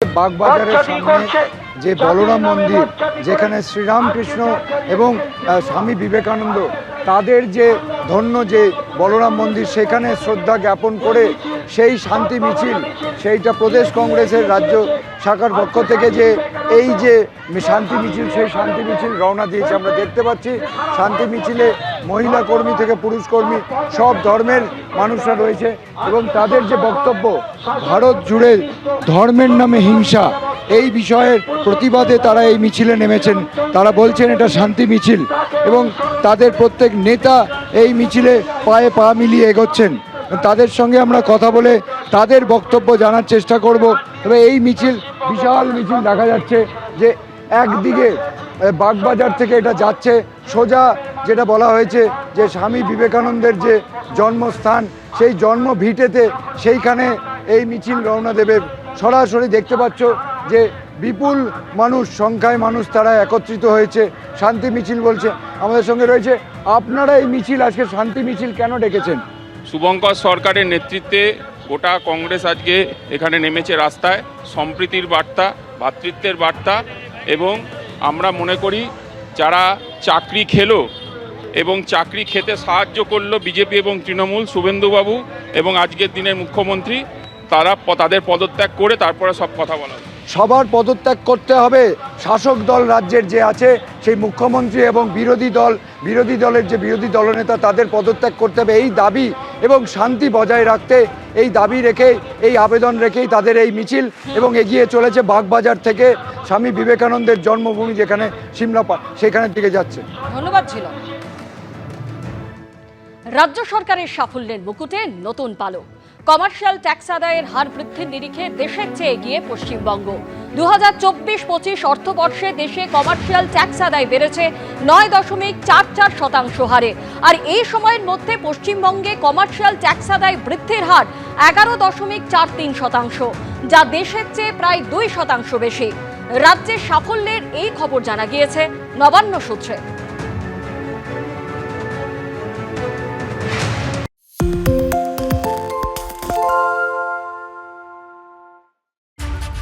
বাগবাজারের সামনে যে বলরাম মন্দির যেখানে শ্রীরামকৃষ্ণ এবং স্বামী বিবেকানন্দ তাদের যে ধন্য যে বলরাম মন্দির, সেখানে শ্রদ্ধা জ্ঞাপন করে সেই শান্তি মিছিল, সেইটা প্রদেশ কংগ্রেসের রাজ্য শাখার পক্ষ থেকে যে এই যে শান্তি মিছিল, সেই শান্তি মিছিল রওনা দিয়েছে। আমরা দেখতে পাচ্ছি শান্তি মিছিলে মহিলা কর্মী থেকে পুরুষ কর্মী, সব ধর্মের মানুষরা রয়েছে এবং তাদের যে বক্তব্য, ভারত জুড়ে ধর্মের নামে হিংসা এই বিষয়ের প্রতিবাদে তারা এই মিছিলে নেমেছেন। তারা বলছেন এটা শান্তি মিছিল এবং তাদের প্রত্যেক নেতা এই মিছিলে পায়ে পা মিলিয়ে এগোচ্ছেন। তাদের সঙ্গে আমরা কথা বলে তাদের বক্তব্য জানার চেষ্টা করব। তবে এই মিছিল, বিশাল মিছিল দেখা যাচ্ছে যে একদিকে বাগবাজার থেকে এটা যাচ্ছে সোজা, যেটা বলা হয়েছে যে স্বামী বিবেকানন্দের যে জন্মস্থান, সেই জন্ম ভিটেতে সেইখানে এই মিছিল রওনা দেবে। সরাসরি দেখতে পাচ্ছ যে বিপুল মানুষ, সংখ্যায় মানুষ তারা একত্রিত হয়েছে। শান্তি মিছিল বলছে, আমাদের সঙ্গে রয়েছে। আপনারা এই মিছিল, আজকে শান্তি মিছিল কেন ডেকেছেন? শুভঙ্কর সরকারের নেতৃত্বে গোটা কংগ্রেস আজকে এখানে নেমেছে রাস্তায়। সম্প্রীতির বার্তা ভ্রাতৃত্বের বার্তা এবং আমরা মনে করি, যারা চাকরি খেলো এবং চাকরি খেতে সাহায্য করল বিজেপি এবং তৃণমূল, শুভেন্দুবাবু এবং আজকের দিনের মুখ্যমন্ত্রী, তারা তাদের পদত্যাগ করে তারপরে সব কথা বলা। সবার পদত্যাগ করতে হবে। শাসক দল রাজ্যের যে আছে, সেই মুখ্যমন্ত্রী এবং বিরোধী দল, বিরোধী দলের যে বিরোধী দলনেতা, তাদের পদত্যাগ করতে হবে এই দাবি এবং শান্তি বজায় রাখতে এই দাবি রেখেই, এই আবেদন রেখেই তাদের এই মিছিল এবং এগিয়ে চলেছে বাগবাজার থেকে স্বামী বিবেকানন্দের জন্মভূমি যেখানে সিমলা সেখানের দিকে যাচ্ছে। ধন্যবাদ ছিল। রাজ্য সরকারের সাফল্যের মুকুটে নতুন পালক। কমার্শিয়াল ট্যাক্স আদায়ের হার বৃদ্ধির নিরিখে দেশের চেয়ে এগিয়ে পশ্চিমবঙ্গ। দু হাজার চব্বিশ পঁচিশ অর্থবর্ষে দেশে কমার্শিয়াল ট্যাক্স আদায় বেড়েছে নয় দশমিক চার চার শতাংশ হারে। আর এই সময়ের মধ্যে পশ্চিমবঙ্গে কমার্শিয়াল ট্যাক্স আদায় বৃদ্ধির হার এগারো দশমিক চার তিন শতাংশ, যা দেশের চেয়ে প্রায় দুই শতাংশ বেশি। রাজ্যের সাফল্যের এই খবর জানা গিয়েছে নবান্ন সূত্রে।